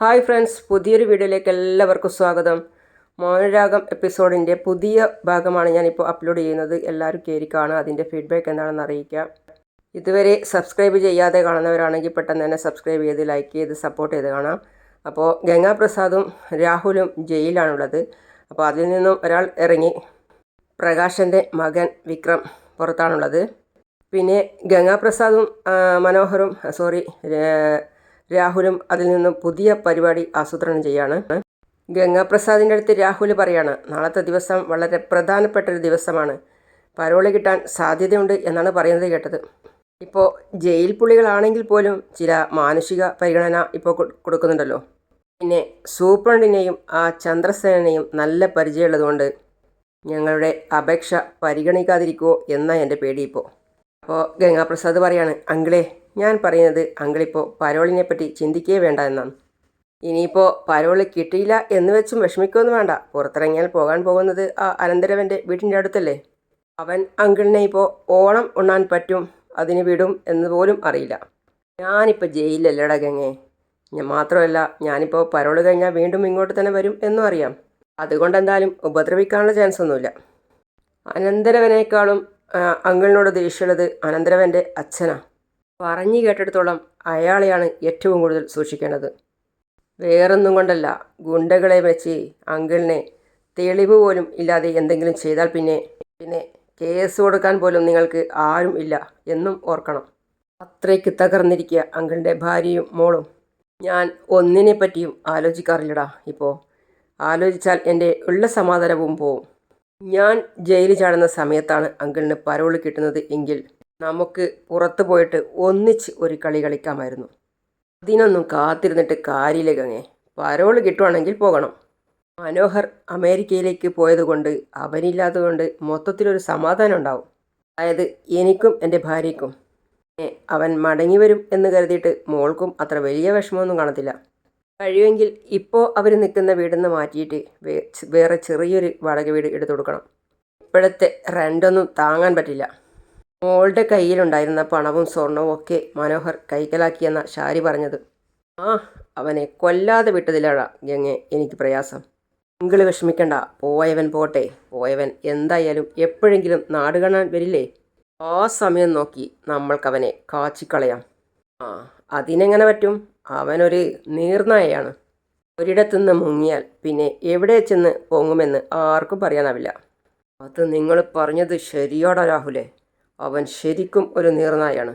Hi friends പുതിയൊരു വീഡിയോയിലേക്ക് എല്ലാവർക്കും സ്വാഗതം. മൗനരാഗം എപ്പിസോഡിന്റെ പുതിയ ഭാഗമാണ് ഞാനിപ്പോൾ അപ്ലോഡ് ചെയ്യുന്നത്. എല്ലാവരും കയറി കാണുക അതിന്റെ ഫീഡ്ബാക്ക് എന്താണെന്ന് അറിയിക്കാം ഇതുവരെ സബ്സ്ക്രൈബ് ചെയ്യാതെ കാണുന്നവരാണെങ്കിൽ പെട്ടെന്ന് തന്നെ സബ്സ്ക്രൈബ് ചെയ്ത് ലൈക്ക് ചെയ്ത് സപ്പോർട്ട് ചെയ്ത് കാണാം. അപ്പോൾ ഗംഗാപ്രസാദും രാഹുലും ജയിലാണുള്ളത് അപ്പോൾ അതിൽ നിന്നും ഒരാൾ ഇറങ്ങി പ്രകാശന്റെ മകൻ വിക്രം പുറത്താണുള്ളത്. പിന്നെ ഗംഗാപ്രസാദും മനോഹറും സോറി രാഹുലും അതിൽ നിന്നും പുതിയ പരിപാടി ആസൂത്രണം ചെയ്യാണ്. ഗംഗാപ്രസാദിന്റെ അടുത്ത് രാഹുൽ പറയാണ് നാളത്തെ ദിവസം വളരെ പ്രധാനപ്പെട്ട ഒരു ദിവസമാണ്. പരോളി കിട്ടാൻ സാധ്യതയുണ്ട് എന്നാണ് പറയുന്നത് കേട്ടത്. ഇപ്പോൾ ജയിൽ പുള്ളികളാണെങ്കിൽ പോലും ചില മാനുഷിക പരിഗണന ഇപ്പോൾ കൊടുക്കുന്നുണ്ടല്ലോ. പിന്നെ സൂപ്രണ്ടിനെയും ആ ചന്ദ്രസേനെയും നല്ല പരിചയമുള്ളതുകൊണ്ട് ഞങ്ങളുടെ അപേക്ഷ പരിഗണിക്കാതിരിക്കുമോ എന്നാണ് എന്റെ പേടി ഇപ്പോൾ അപ്പോൾ ഗംഗാപ്രസാദ് പറയാണ് അങ്കിളെ ഞാൻ പറയുന്നത് അങ്കിളിപ്പോൾ പരോളിനെ പറ്റി ചിന്തിക്കേ വേണ്ട എന്നാണ്. ഇനിയിപ്പോൾ പരോളി കിട്ടിയില്ല എന്ന് വെച്ചും വിഷമിക്കൊന്നും വേണ്ട. പുറത്തിറങ്ങിയാൽ പോകാൻ പോകുന്നത് ആ അനന്തരവന്റെ വീട്ടിന്റെ അടുത്തല്ലേ? അവൻ അങ്കിളിനെ ഇപ്പോൾ ഓണം ഉണ്ണാൻ പറ്റും അതിന് വിടും എന്ന് പോലും അറിയില്ല. ഞാനിപ്പോൾ ജയിലിലല്ലടാ ഗങ്ങേ ഞാൻ മാത്രമല്ല ഞാനിപ്പോൾ പരോൾ കഴിഞ്ഞാൽ വീണ്ടും ഇങ്ങോട്ട് തന്നെ വരും എന്നും അറിയാം. അതുകൊണ്ട് എന്തായാലും ഉപദ്രവിക്കാനുള്ള ചാൻസ് ഒന്നുമില്ല. അനന്തരവനേക്കാളും അങ്കിളിനോട് ദേഷ്യമുള്ളത് അനന്തരവന്റെ അച്ഛനാ. പറഞ്ഞു കേട്ടിടത്തോളം അയാളെയാണ് ഏറ്റവും കൂടുതൽ സൂക്ഷിക്കേണ്ടത്. വേറൊന്നും കൊണ്ടല്ല ഗുണ്ടകളെ വെച്ച് അങ്കിളിനെ തെളിവ് പോലും ഇല്ലാതെ എന്തെങ്കിലും ചെയ്താൽ പിന്നെ പിന്നെ കേസ് കൊടുക്കാൻ പോലും നിങ്ങൾക്ക് ആരും ഇല്ല എന്നും ഓർക്കണം. അത്രയ്ക്ക് തകർന്നിരിക്കുക അങ്കിളിന്റെ ഭാര്യയും മോളും. ഞാൻ ഒന്നിനെ പറ്റിയും ആലോചിക്കാറില്ലടാ ഇപ്പോൾ ആലോചിച്ചാൽ എന്റെ ഉള്ള സമാധാനവും പോവും. ഞാൻ ജയിലിൽ ചാടുന്ന സമയത്താണ് അങ്കിളിന് പരോൾ കിട്ടുന്നത് എങ്കിൽ നമുക്ക് പുറത്ത് പോയിട്ട് ഒന്നിച്ച് ഒരു കളി കളിക്കാമായിരുന്നു. അതിനൊന്നും കാത്തിരുന്നിട്ട് കാര്യമില്ല ഗംഗേ പരോൾ കിട്ടുവാണെങ്കിൽ പോകണം. മനോഹർ അമേരിക്കയിലേക്ക് പോയതുകൊണ്ട് അവനില്ലാത്തതുകൊണ്ട് മൊത്തത്തിലൊരു സമാധാനം ഉണ്ടാവും. അതായത് എനിക്കും എന്റെ ഭാര്യയ്ക്കും. അവൻ മടങ്ങി വരും എന്ന് കരുതിയിട്ട് മോൾക്കും അത്ര വലിയ വിഷമമൊന്നും കാണത്തില്ല. കഴിയുമെങ്കിൽ ഇപ്പോൾ അവർ നിൽക്കുന്ന വീടിന്ന് മാറ്റിയിട്ട് വേറെ ചെറിയൊരു വാടക വീട് എടുത്തു കൊടുക്കണം. ഇപ്പോഴത്തെ റെന്റൊന്നും താങ്ങാൻ പറ്റില്ല. മോളുടെ കയ്യിലുണ്ടായിരുന്ന പണവും സ്വർണവും ഒക്കെ മനോഹർ കൈക്കലാക്കിയെന്ന ഷാരി പറഞ്ഞത്. ആ അവനെ കൊല്ലാതെ വിട്ടതിലാണ് ഗംഗെ എനിക്ക് പ്രയാസം. നിങ്ങൾ വിഷമിക്കണ്ട പോയവൻ പോട്ടെ. പോയവൻ എന്തായാലും എപ്പോഴെങ്കിലും നാട് കാണാൻ വരില്ലേ? ആ സമയം നോക്കി നമ്മൾക്കവനെ കാച്ചിക്കളയാം. ആ അതിനെങ്ങനെ പറ്റും? അവനൊരു നീർനായയാണ്. ഒരിടത്തുനിന്ന് മുങ്ങിയാൽ പിന്നെ എവിടെ ചെന്ന് പൊങ്ങുമെന്ന് ആർക്കും പറയാനാവില്ല. അത് നിങ്ങൾ പറഞ്ഞത് ശരിയോടാ രാഹുലേ. അവൻ ശരിക്കും ഒരു നീർനായാണ്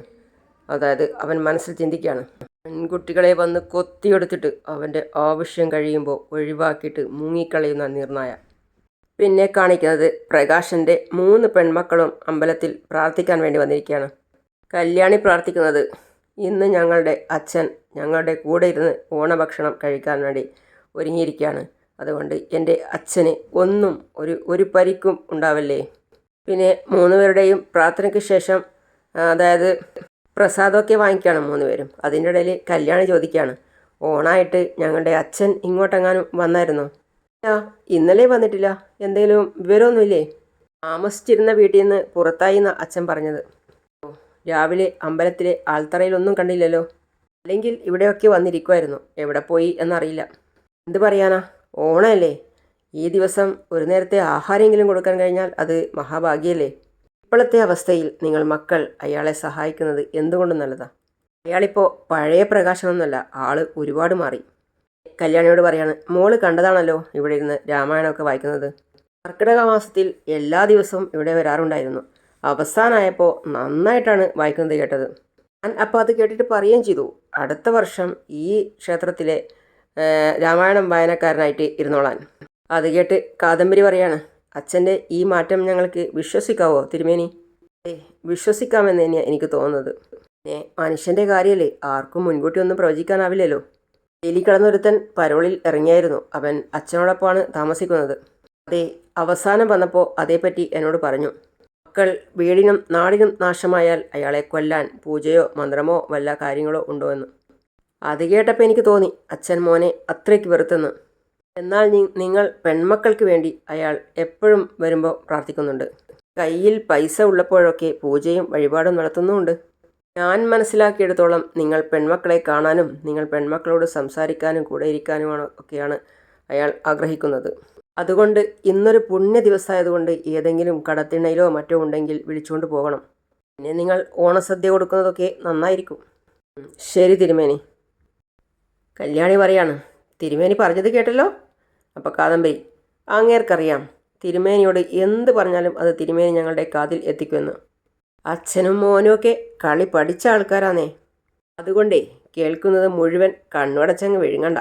അതായത് അവൻ മനസ്സിൽ ചിന്തിക്കുകയാണ്. പെൺകുട്ടികളെ വന്ന് കൊത്തിയെടുത്തിട്ട് അവന്റെ ആവശ്യം കഴിയുമ്പോൾ ഒഴിവാക്കിയിട്ട് മുങ്ങിക്കളയുന്ന നീർനായ. പിന്നെ കാണിക്കുന്നത് പ്രകാശന്റെ മൂന്ന് പെൺമക്കളും അമ്പലത്തിൽ പ്രാർത്ഥിക്കാൻ വേണ്ടി വന്നിരിക്കുകയാണ്. കല്യാണി പ്രാർത്ഥിക്കുന്നത് ഇന്ന് ഞങ്ങളുടെ അച്ഛൻ ഞങ്ങളുടെ കൂടെ ഇരുന്ന് ഓണഭക്ഷണം കഴിക്കാൻ വേണ്ടി ഒരുങ്ങിയിരിക്കുകയാണ്. അതുകൊണ്ട് എന്റെ അച്ഛന് ഒന്നും ഒരു ഒരു പരിക്കും ഉണ്ടാവല്ലേ? പിന്നെ മൂന്ന് പേരുടെയും പ്രാർത്ഥനയ്ക്ക് ശേഷം അതായത് പ്രസാദമൊക്കെ വാങ്ങിക്കുകയാണ് മൂന്ന് പേരും അതിന്റെ ഇടയിൽ കല്യാണം ചോദിക്കുകയാണ്. ഓണായിട്ട് ഞങ്ങളുടെ അച്ഛൻ ഇങ്ങോട്ടെങ്ങാനും വന്നായിരുന്നോ? ഇന്നലെ വന്നിട്ടില്ല. എന്തെങ്കിലും വിവരമൊന്നുമില്ലേ? താമസിച്ചിരുന്ന വീട്ടിൽ നിന്ന് പുറത്തായി എന്നാണ് അച്ഛൻ പറഞ്ഞത്. രാവിലെ അമ്പലത്തിലെ ആൽത്തറയിലൊന്നും കണ്ടില്ലല്ലോ? അല്ലെങ്കിൽ ഇവിടെയൊക്കെ വന്നിരിക്കുമായിരുന്നു എവിടെ പോയി എന്നറിയില്ല. എന്ത് പറയാനാ? ഓണമല്ലേ? ഈ ദിവസം ഒരു നേരത്തെ ആഹാരമെങ്കിലും കൊടുക്കാൻ കഴിഞ്ഞാൽ അത് മഹാഭാഗ്യല്ലേ? ഇപ്പോഴത്തെ അവസ്ഥയിൽ നിങ്ങൾ മക്കൾ അയാളെ സഹായിക്കുന്നത് എന്തുകൊണ്ടും നല്ലതാ? അയാളിപ്പോൾ പഴയ പ്രകാശമൊന്നുമല്ല ആൾ ഒരുപാട് മാറി. കല്യാണിയോട് പറയാണ് മോൾ കണ്ടതാണല്ലോ ഇവിടെ ഇരുന്ന് രാമായണമൊക്കെ വായിക്കുന്നത്. കർക്കിടക മാസത്തിൽ എല്ലാ ദിവസവും ഇവിടെ വരാറുണ്ടായിരുന്നു. അവസാനമായപ്പോൾ നന്നായിട്ടാണ് വായിക്കുന്നത് കേട്ടത്. ഞാൻ അപ്പോൾ അത് കേട്ടിട്ട് പറയുകയും ചെയ്തു. അടുത്ത വർഷം ഈ ക്ഷേത്രത്തിലെ രാമായണം വായനക്കാരനായിട്ട് ഇരുന്നോളാൻ. അത് കേട്ട് കാദംബരി പറയാണ് അച്ഛന്റെ ഈ മാറ്റം ഞങ്ങൾക്ക് വിശ്വസിക്കാവോ തിരുമേനി? ഏ വിശ്വസിക്കാമെന്ന് തന്നെയാണ് എനിക്ക് തോന്നുന്നത്. മനുഷ്യന്റെ കാര്യമല്ലേ? ആർക്കും മുൻകൂട്ടി ഒന്നും പ്രവചിക്കാനാവില്ലല്ലോ. ഡെയിലി കടന്നൊരുത്തൻ പരോളിൽ ഇറങ്ങിയായിരുന്നു. അവൻ അച്ഛനോടൊപ്പമാണ് താമസിക്കുന്നത്. അതെ അവസാനം വന്നപ്പോൾ അതേപ്പറ്റി എന്നോട് പറഞ്ഞു. മക്കൾ വീടിനും നാടിനും നാശമായാൽ അയാളെ കൊല്ലാൻ പൂജയോ മന്ത്രമോ വല്ല കാര്യങ്ങളോ ഉണ്ടോ എന്ന്. അത് കേട്ടപ്പോൾ എനിക്ക് തോന്നി. അച്ഛൻ മോനെ അത്രയ്ക്ക് വെറുത്തെന്ന്. എന്നാൽ നിങ്ങൾ പെൺമക്കൾക്ക് വേണ്ടി അയാൾ എപ്പോഴും വരുമ്പോൾ പ്രാർത്ഥിക്കുന്നുണ്ട്. കയ്യിൽ പൈസ ഉള്ളപ്പോഴൊക്കെ പൂജയും വഴിപാടും നടത്തുന്നുമുണ്ട്. ഞാൻ മനസ്സിലാക്കിയെടുത്തോളം നിങ്ങൾ പെൺമക്കളെ കാണാനും നിങ്ങൾ പെൺമക്കളോട് സംസാരിക്കാനും കൂടെ ഇരിക്കാനുമാണ് ഒക്കെയാണ് അയാൾ ആഗ്രഹിക്കുന്നത്. അതുകൊണ്ട് ഇന്നൊരു പുണ്യ ദിവസമായതുകൊണ്ട് ഏതെങ്കിലും കടത്തിണ്ണയിലോ മറ്റോ ഉണ്ടെങ്കിൽ വിളിച്ചുകൊണ്ട് പോകണം. പിന്നെ നിങ്ങൾ ഓണസദ്യ കൊടുക്കുന്നതൊക്കെ നന്നായിരിക്കും. ശരി തിരുമേനി. കല്യാണി പറയാണ് തിരുമേനി പറഞ്ഞത് കേട്ടല്ലോ? അപ്പോൾ കാദംബരി അങ്ങേർക്കറിയാം തിരുമേനിയോട് എന്ത് പറഞ്ഞാലും അത് തിരുമേനി ഞങ്ങളുടെ കാതിൽ എത്തിക്കുമെന്ന്. അച്ഛനും മോനും ഒക്കെ കളി പഠിച്ച ആൾക്കാരാന്നേ. അതുകൊണ്ടേ കേൾക്കുന്നത് മുഴുവൻ കണ്ണുടച്ചങ്ങ് വിഴുങ്ങണ്ട.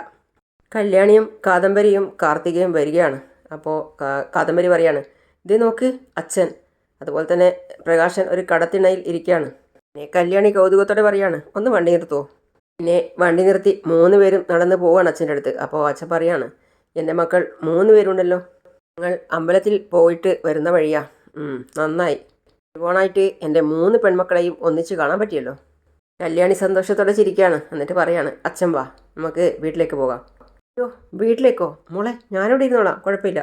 കല്യാണിയും കാദംബരിയും കാർത്തികയും വരികയാണ്. അപ്പോൾ കാദംബരി പറയാണ് ഇത് നോക്ക് അച്ഛൻ. അതുപോലെ തന്നെ പ്രകാശൻ ഒരു കടത്തിണയിൽ ഇരിക്കുകയാണ്. കല്യാണി കൗതുകത്തോടെ പറയാണ് ഒന്ന് വണ്ടി നിർത്തുമോ പിന്നെ വണ്ടി നിർത്തി മൂന്ന് പേരും നടന്ന് പോവാണ് അച്ഛന്റെ അടുത്ത്. അപ്പോൾ അച്ഛൻ പറയാണ് എന്റെ മക്കൾ മൂന്ന് പേരുണ്ടല്ലോ. ഞങ്ങൾ അമ്പലത്തിൽ പോയിട്ട് വരുന്ന വഴിയാ. നന്നായി. ഓണായിട്ട് എന്റെ മൂന്ന് പെൺമക്കളെയും ഒന്നിച്ച് കാണാൻ പറ്റിയല്ലോ. കല്യാണി സന്തോഷത്തോടെ ചിരിക്കുകയാണ് എന്നിട്ട് പറയാണ് അച്ഛൻ വാ നമുക്ക് വീട്ടിലേക്ക് പോകാം. അയ്യോ വീട്ടിലേക്കോ? മോളെ ഞാനിവിടെ ഇരുന്നോളാം കുഴപ്പമില്ല.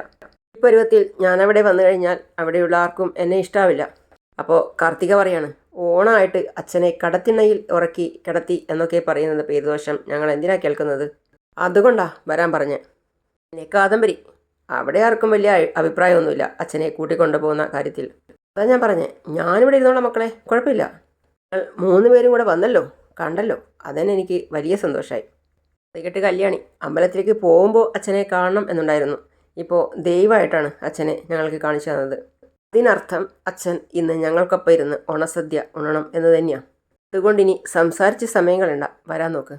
ഈ പരുവത്തിൽ ഞാനവിടെ വന്നു കഴിഞ്ഞാൽ അവിടെയുള്ള ആർക്കും എന്നെ ഇഷ്ടാവില്ല. അപ്പോൾ കാർത്തിക പറയാണ് ഓണമായിട്ട് അച്ഛനെ കടത്തിണ്ണയിൽ ഉറക്കി കിടത്തി എന്നൊക്കെ പറയുന്നത് പേരുദോഷം ഞങ്ങൾ എന്തിനാ കേൾക്കുന്നത്? അതുകൊണ്ടാ വരാൻ പറഞ്ഞ്. പിന്നെ കാദംബരി. അവിടെ ആർക്കും വലിയ അഭിപ്രായമൊന്നുമില്ല അച്ഛനെ കൂട്ടിക്കൊണ്ടു പോകുന്ന കാര്യത്തിൽ. അതാ ഞാൻ പറഞ്ഞേ. ഞാനിവിടെ ഇരുന്നോളാം മക്കളെ. കുഴപ്പമില്ല. മൂന്ന് പേരും കൂടെ വന്നല്ലോ. കണ്ടല്ലോ. അതന്നെ എനിക്ക് വലിയ സന്തോഷമായി അത് കേട്ട് കല്യാണി. അമ്പലത്തിലേക്ക് പോകുമ്പോൾ അച്ഛനെ കാണണം എന്നുണ്ടായിരുന്നു. ഇപ്പോൾ ദൈവമായിട്ടാണ് അച്ഛനെ ഞങ്ങൾക്ക് കാണിച്ചു തന്നത്. അതിനർത്ഥം അച്ഛൻ ഇന്ന് ഞങ്ങൾക്കൊപ്പം ഇരുന്ന് ഓണസദ്യ ഉണ്ണണം എന്ന് തന്നെയാണ് അതുകൊണ്ട് ഇനി സംസാരിച്ച് സമയം കളണ്ട വരാൻ നോക്ക്.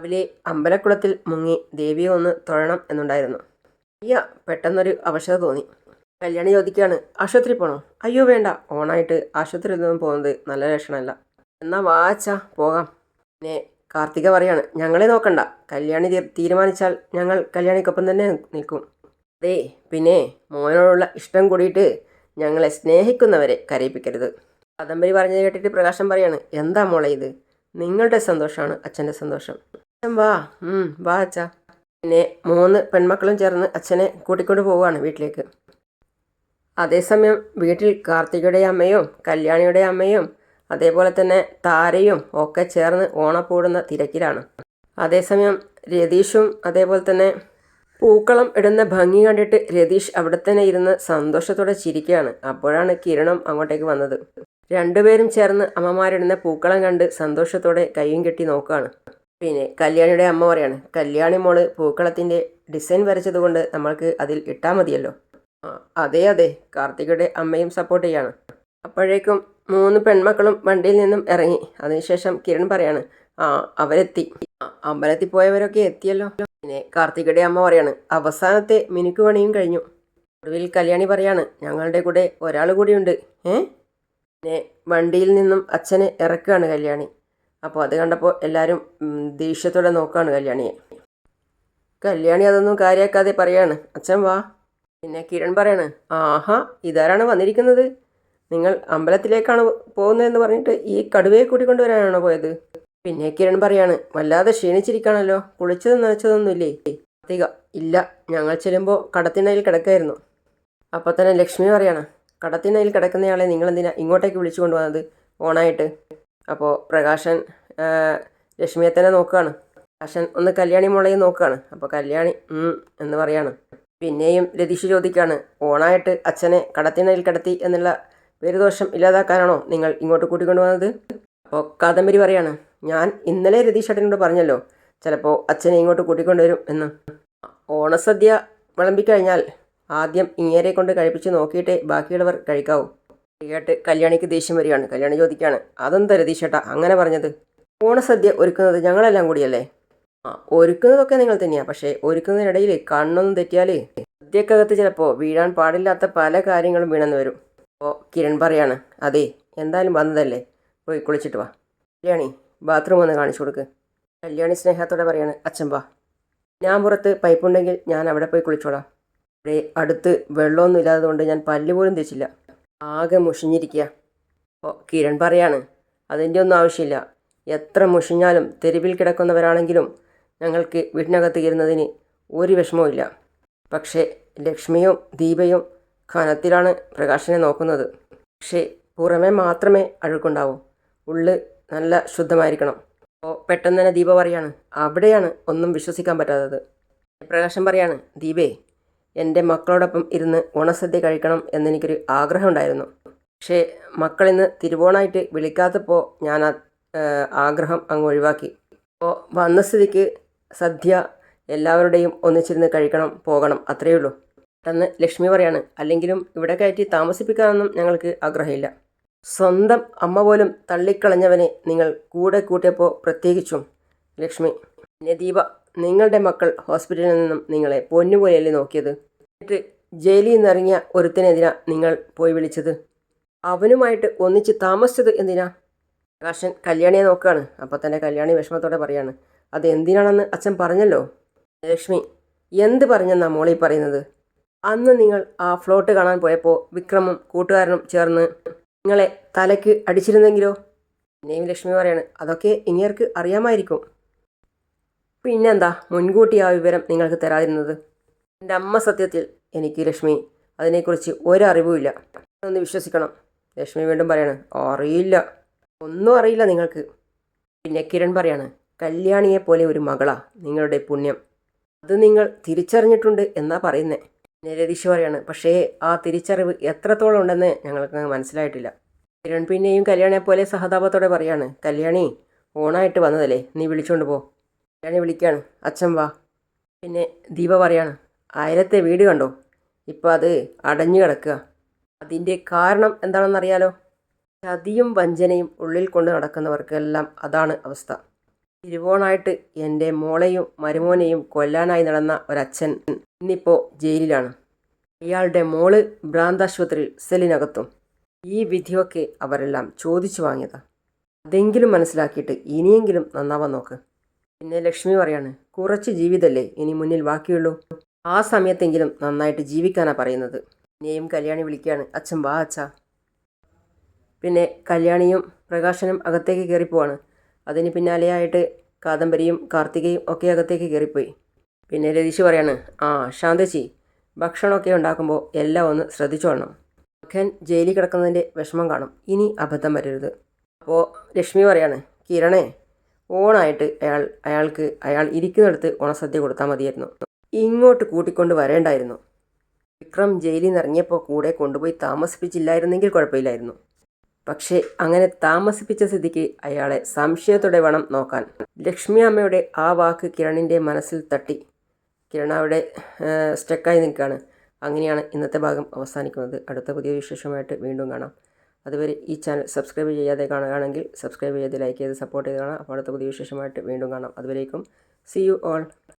രാവിലെ അമ്പലക്കുളത്തിൽ മുങ്ങി ദേവിയെ ഒന്ന് തൊഴണം എന്നുണ്ടായിരുന്നു. അയ്യ പെട്ടെന്നൊരു അവശത തോന്നി. കല്യാണി ചോദിക്കുകയാണ് ആശുപത്രി പോണോ? അയ്യോ വേണ്ട. ഓണായിട്ട് ആശുപത്രി ഒന്നും പോകുന്നത് നല്ല ലക്ഷണമല്ല എന്നാ വാച്ചാ പോകാം. പിന്നെ കാർത്തിക പറയാണ് ഞങ്ങളെ നോക്കണ്ട. കല്യാണി തീരുമാനിച്ചാൽ ഞങ്ങൾ കല്യാണിക്കൊപ്പം തന്നെ നിൽക്കും. അതെ പിന്നെ മോനോടുള്ള ഇഷ്ടം കൂടിയിട്ട് ഞങ്ങളെ സ്നേഹിക്കുന്നവരെ കരയിപ്പിക്കരുത്. കദംബരി പറഞ്ഞത് കേട്ടിട്ട് പ്രകാശം പറയാണ് എന്താ മോളെ ഇത്? നിങ്ങളുടെ സന്തോഷമാണ് അച്ഛന്റെ സന്തോഷം. അച്ഛൻ വാ വാ അച്ഛ. പിന്നെ മൂന്ന് പെൺമക്കളും ചേർന്ന് അച്ഛനെ കൂട്ടിക്കൊണ്ട് പോവുകയാണ് വീട്ടിലേക്ക്. അതേസമയം വീട്ടിൽ കാർത്തികയുടെ അമ്മയും കല്യാണിയുടെ അമ്മയും അതേപോലെ തന്നെ താരയും ഒക്കെ ചേർന്ന് ഓണപ്പൂടുന്ന തിരക്കിലാണ്. അതേസമയം രതീഷും അതേപോലെ തന്നെ പൂക്കളം ഇടുന്ന ഭംഗി കണ്ടിട്ട് രതീഷ് അവിടെ തന്നെ ഇരുന്ന് സന്തോഷത്തോടെ ചിരിക്കുകയാണ്. അപ്പോഴാണ് കിരണം അങ്ങോട്ടേക്ക് വന്നത്. രണ്ടുപേരും ചേർന്ന് അമ്മമാരിടുന്ന പൂക്കളം കണ്ട് സന്തോഷത്തോടെ കൈയും കെട്ടി നോക്കുകയാണ്. പിന്നെ കല്യാണിയുടെ അമ്മ പറയാണ് കല്യാണി മോൾ പൂക്കളത്തിന്റെ ഡിസൈൻ വരച്ചതുകൊണ്ട് നമ്മൾക്ക് അതിൽ ഇട്ടാൽ മതിയല്ലോ. അതെ അതെ കാർത്തികയുടെ അമ്മയും സപ്പോർട്ട് ചെയ്യാണ്. അപ്പോഴേക്കും മൂന്ന് പെൺമക്കളും വണ്ടിയിൽ നിന്നും ഇറങ്ങി. അതിനുശേഷം കിരൺ പറയാണ് ആ അവരെത്തി. അമ്പലത്തിൽ പോയവരൊക്കെ എത്തിയല്ലോ. പിന്നെ കാർത്തികയുടെ അമ്മ പറയാണ് അവസാനത്തെ മിനുക്ക് പണിയും കഴിഞ്ഞു. ഒടുവിൽ കല്യാണി പറയാണ് ഞങ്ങളുടെ കൂടെ ഒരാൾ കൂടിയുണ്ട്. ഏ? പിന്നെ വണ്ടിയിൽ നിന്നും അച്ഛനെ ഇറക്കുകയാണ് കല്യാണി. അപ്പോൾ അത് കണ്ടപ്പോൾ എല്ലാവരും ദേഷ്യത്തോടെ നോക്കുകയാണ് കല്യാണിയെ. കല്യാണി അതൊന്നും കാര്യമാക്കാതെ പറയാണ് അച്ഛൻ വാ. പിന്നെ കിരൺ പറയാണ് ആഹാ ഇതാരാണ് വന്നിരിക്കുന്നത്? നിങ്ങൾ അമ്പലത്തിലേക്കാണ് പോകുന്നതെന്ന് പറഞ്ഞിട്ട് ഈ കടുവയെ കൂട്ടിക്കൊണ്ടുവരാനാണോ പോയത്? പിന്നെ കിരൺ പറയാണ് വല്ലാതെ ക്ഷീണിച്ചിരിക്കണല്ലോ. കുളിച്ചതും നനച്ചതൊന്നുമില്ലേ? കാർത്തിക ഇല്ല ഞങ്ങൾ ചെല്ലുമ്പോൾ കടത്തിണയിൽ കിടക്കായിരുന്നു. അപ്പോൾ തന്നെ ലക്ഷ്മി പറയാണ് കടത്തിണയിൽ കിടക്കുന്നയാളെ നിങ്ങൾ എന്തിനാ ഇങ്ങോട്ടേക്ക് വിളിച്ചു കൊണ്ടുവന്നത് ഓണായിട്ട്. അപ്പോൾ പ്രകാശൻ ലക്ഷ്മിയെ തന്നെ നോക്കുകയാണ് പ്രകാശൻ ഒന്ന് കല്യാണി മുളയെ നോക്കുകയാണ് അപ്പോൾ കല്യാണി എന്ന് പറയാണ്. പിന്നെയും രതീഷ് ചോദിക്കുകയാണ് ഓണായിട്ട് അച്ഛനെ കടത്തിണയിൽ കിടത്തി എന്നുള്ള പേരുദോഷം ഇല്ലാതാക്കാനാണോ നിങ്ങൾ ഇങ്ങോട്ട് കൂട്ടിക്കൊണ്ടുവന്നത് അപ്പോൾ കാദംബരി പറയാണ് ഞാൻ ഇന്നലെ രതീഷ് ഏട്ടനോട് പറഞ്ഞല്ലോ ചിലപ്പോൾ അച്ഛനെ ഇങ്ങോട്ട് കൂട്ടിക്കൊണ്ടുവരും എന്ന്. ഓണസദ്യ വിളമ്പിക്കഴിഞ്ഞാൽ ആദ്യം ഇങ്ങേരെ കൊണ്ട് കഴിപ്പിച്ച് നോക്കിയിട്ടേ ബാക്കിയുള്ളവർ കഴിക്കാവൂ. കേട്ട് കല്യാണിക്ക് ദേഷ്യം വരികയാണ് കല്യാണി ചോദിക്കുകയാണ് അതെന്താ രതീഷേട്ടാ അങ്ങനെ പറഞ്ഞത്? ഓണസദ്യ ഒരുക്കുന്നത് ഞങ്ങളെല്ലാം കൂടിയല്ലേ? ആ ഒരുക്കുന്നതൊക്കെ നിങ്ങൾ തന്നെയാണ് പക്ഷേ ഒരുക്കുന്നതിനിടയിൽ കണ്ണൊന്നും തെറ്റിയാൽ സദ്യക്കകത്ത് ചിലപ്പോൾ വീഴാൻ പാടില്ലാത്ത പല കാര്യങ്ങളും വീണെന്ന് വരും. അപ്പോൾ കിരൺ പറയാണ് അതെ എന്തായാലും വന്നതല്ലേ? പോയി കുളിച്ചിട്ട് വാ. കല്യാണി ബാത്റൂം ഒന്ന് കാണിച്ചു കൊടുക്ക്. കല്യാണി സ്നേഹത്തോടെ പറയാണ് അച്ഛൻ വാ. ഞാൻ പുറത്ത് പൈപ്പുണ്ടെങ്കിൽ ഞാൻ അവിടെ പോയി കുളിച്ചോളാം. ഇവിടെ അടുത്ത് വെള്ളമൊന്നും ഇല്ലാത്തതുകൊണ്ട് ഞാൻ പല്ല് പോലും തേച്ചില്ല. ആകെ മുഷിഞ്ഞിരിക്കുക ഓ കിരൺ പറയാണ് അതിന്റെ ഒന്നും ആവശ്യമില്ല. എത്ര മുഷിഞ്ഞാലും തെരുവിൽ കിടക്കുന്നവരാണെങ്കിലും ഞങ്ങൾക്ക് വീട്ടിനകത്ത് ഇരുന്നതിന് ഒരു വിഷമവും പക്ഷേ ലക്ഷ്മിയും ദീപയും ഖനത്തിലാണ് പ്രകാശനെ നോക്കുന്നത്. പക്ഷേ പുറമേ മാത്രമേ അഴുക്കുണ്ടാവൂ. ഉള്ള് നല്ല ശുദ്ധമായിരിക്കണം. അപ്പോൾ പെട്ടെന്ന് തന്നെ ദീപ പറയാണ് അവിടെയാണ് ഒന്നും വിശ്വസിക്കാൻ പറ്റാത്തത്. പ്രകാശം പറയാണ് ദീപേ എന്റെ മക്കളോടൊപ്പം ഇരുന്ന് ഓണസദ്യ കഴിക്കണം എന്നെനിക്കൊരു ആഗ്രഹം ഉണ്ടായിരുന്നു. പക്ഷേ മക്കളിന്ന് തിരുവോണമായിട്ട് വിളിക്കാത്തപ്പോൾ ഞാൻ ആ ആഗ്രഹം അങ്ങ് ഒഴിവാക്കി. അപ്പോൾ വന്ന സ്ഥിതിക്ക് സദ്യ എല്ലാവരുടെയും ഒന്നിച്ചിരുന്ന് കഴിക്കണം പോകണം അത്രയേ ഉള്ളൂ. പെട്ടെന്ന് ലക്ഷ്മി പറയാണ് അല്ലെങ്കിലും ഇവിടെ കയറ്റി താമസിപ്പിക്കാനൊന്നും ഞങ്ങൾക്ക് ആഗ്രഹമില്ല. സ്വന്തം അമ്മ പോലും തള്ളിക്കളഞ്ഞവനെ നിങ്ങൾ കൂടെ കൂട്ടിയപ്പോൾ പ്രത്യേകിച്ചും. ലക്ഷ്മി പിന്നെ ദീപ നിങ്ങളുടെ മക്കൾ ഹോസ്പിറ്റലിൽ നിന്നും നിങ്ങളെ പൊന്നുപോലെയല്ലേ നോക്കിയത്? എന്നിട്ട് ജയിലിൽ നിന്നിറങ്ങിയ ഒരുത്തിനെതിരാ നിങ്ങൾ പോയി വിളിച്ചത്? അവനുമായിട്ട് ഒന്നിച്ച് താമസിച്ചത് എന്തിനാ? പ്രകാശൻ കല്യാണിയെ നോക്കുകയാണ് അപ്പോൾ തന്നെ കല്യാണി വിഷമത്തോടെ പറയാണ് അത് എന്തിനാണെന്ന് അച്ഛൻ പറഞ്ഞല്ലോ? ലക്ഷ്മി എന്ത് പറഞ്ഞെന്നാ മോളി പറയുന്നത്? അന്ന് നിങ്ങൾ ആ ഫ്ലോട്ട് കാണാൻ പോയപ്പോൾ വിക്രമും കൂട്ടുകാരനും ചേർന്ന് നിങ്ങളെ തലയ്ക്ക് അടിച്ചിരുന്നെങ്കിലോ? പിന്നെയും ലക്ഷ്മി പറയാണ് അതൊക്കെ ഇങ്ങേർക്ക് അറിയാമായിരിക്കും. പിന്നെന്താ മുൻകൂട്ടി ആ വിവരം നിങ്ങൾക്ക് തരാതിരുന്നത്. എന്റെ അമ്മ സത്യത്തിൽ എനിക്ക് ലക്ഷ്മി അതിനെക്കുറിച്ച് ഒരറിവുമില്ല. ഒന്ന് വിശ്വസിക്കണം. ലക്ഷ്മി വീണ്ടും പറയാണ് അറിയില്ല. ഒന്നും അറിയില്ല നിങ്ങൾക്ക്. പിന്നെ കിരൺ പറയാണ് കല്യാണിയെ പോലെ ഒരു മകളാ നിങ്ങളുടെ പുണ്യം. അത് നിങ്ങൾ തിരിച്ചറിഞ്ഞിട്ടുണ്ട് എന്നാ പറയുന്നേ. പറയാണ് പക്ഷേ ആ തിരിച്ചറിവ് എത്രത്തോളം ഉണ്ടെന്ന് ഞങ്ങൾക്ക് മനസ്സിലായിട്ടില്ല. കിരൺ പിന്നെയും കല്യാണിയെ പോലെ സഹതാപത്തോടെ പറയാണ് കല്യാണി ഓണായിട്ട് വന്നതല്ലേ? നീ വിളിച്ചോണ്ട് പോ. കല്യാണി വിളിക്കാണ് അച്ഛൻ വാ. പിന്നെ ദീപ പറയാണ് ആയിരത്തെ വീട് കണ്ടോ? ഇപ്പോൾ അത് അടഞ്ഞു കിടക്കുക. അതിന്റെ കാരണം എന്താണെന്നറിയാലോ? ചതിയും വഞ്ചനയും ഉള്ളിൽ കൊണ്ട് നടക്കുന്നവർക്കെല്ലാം അതാണ് അവസ്ഥ. തിരുവോണായിട്ട് എന്റെ മോളെയും മരുമോനെയും കൊല്ലാനായി നടന്ന ഒരച്ഛൻ ഇന്നിപ്പോൾ ജയിലിലാണ്. അയാളുടെ മോൾ ഭ്രാന്താശുപത്രിയിൽ സെല്ലിനകത്തും. ഈ വിധിയൊക്കെ അവരെല്ലാം ചോദിച്ചു വാങ്ങിയതാ. അതെങ്കിലും മനസ്സിലാക്കിയിട്ട് ഇനിയെങ്കിലും നന്നാവാൻ നോക്ക്. പിന്നെ ലക്ഷ്മി പറയാണ് കുറച്ച് ജീവിതമല്ലേ ഇനി മുന്നിൽ ബാക്കിയുള്ളൂ. ആ സമയത്തെങ്കിലും നന്നായിട്ട് ജീവിക്കാനാണ് പറയുന്നത്. പിന്നെയും കല്യാണി വിളിക്കുകയാണ് അച്ഛൻ വാ അച്ഛ. പിന്നെ കല്യാണിയും പ്രകാശനും അകത്തേക്ക് കയറിപ്പോവാണ്. അതിന് പിന്നാലെയായിട്ട് കാദംബരിയും കാർത്തികയും ഒക്കെ അകത്തേക്ക് കയറിപ്പോയി. പിന്നെ രതീഷ് പറയാണ് ആ ശാന്തച്ചി ഭക്ഷണമൊക്കെ ഉണ്ടാക്കുമ്പോൾ എല്ലാം ഒന്ന് ശ്രദ്ധിച്ചോളണം. മഖൻ ജയിലിൽ കിടക്കുന്നതിന്റെ വിഷമം കാണും. ഇനി അബദ്ധം വരരുത്. അപ്പോൾ ലക്ഷ്മി പറയാണ് കിരണേ ഓണായിട്ട് അയാൾ അയാൾക്ക് അയാൾ ഇരിക്കുന്നിടത്ത് ഓണസദ്യ കൊടുത്താൽ മതിയായിരുന്നു. ഇങ്ങോട്ട് കൂട്ടിക്കൊണ്ട് വരേണ്ടായിരുന്നു. വിക്രം ജയിലിൽ നിന്ന് ഇറങ്ങിയപ്പോൾ കൂടെ കൊണ്ടുപോയി താമസിപ്പിച്ചില്ലായിരുന്നെങ്കിൽ കുഴപ്പമില്ലായിരുന്നു. പക്ഷേ അങ്ങനെ താമസിപ്പിച്ച സ്ഥിതിക്ക് അയാളെ സംശയത്തോടെ വേണം നോക്കാൻ. ലക്ഷ്മി അമ്മയുടെ ആ വാക്ക് കിരണിന്റെ മനസ്സിൽ തട്ടി. കിരൺ അവിടെ സ്റ്റക്കായി നിൽക്കുകയാണ്. അങ്ങനെയാണ് ഇന്നത്തെ ഭാഗം അവസാനിക്കുന്നത്. അടുത്ത പുതിയ വിശേഷമായിട്ട് വീണ്ടും കാണാം. അതുവരെ ഈ ചാനൽ സബ്സ്ക്രൈബ് ചെയ്യാതെ കാണുകയാണെങ്കിൽ സബ്സ്ക്രൈബ് ചെയ്ത് ലൈക്ക് ചെയ്ത് സപ്പോർട്ട് ചെയ്ത് കാണാം. അപ്പോൾ അടുത്ത പുതിയ വിശേഷമായിട്ട് വീണ്ടും കാണാം. അതുവരേക്കും സി യു ഓൾ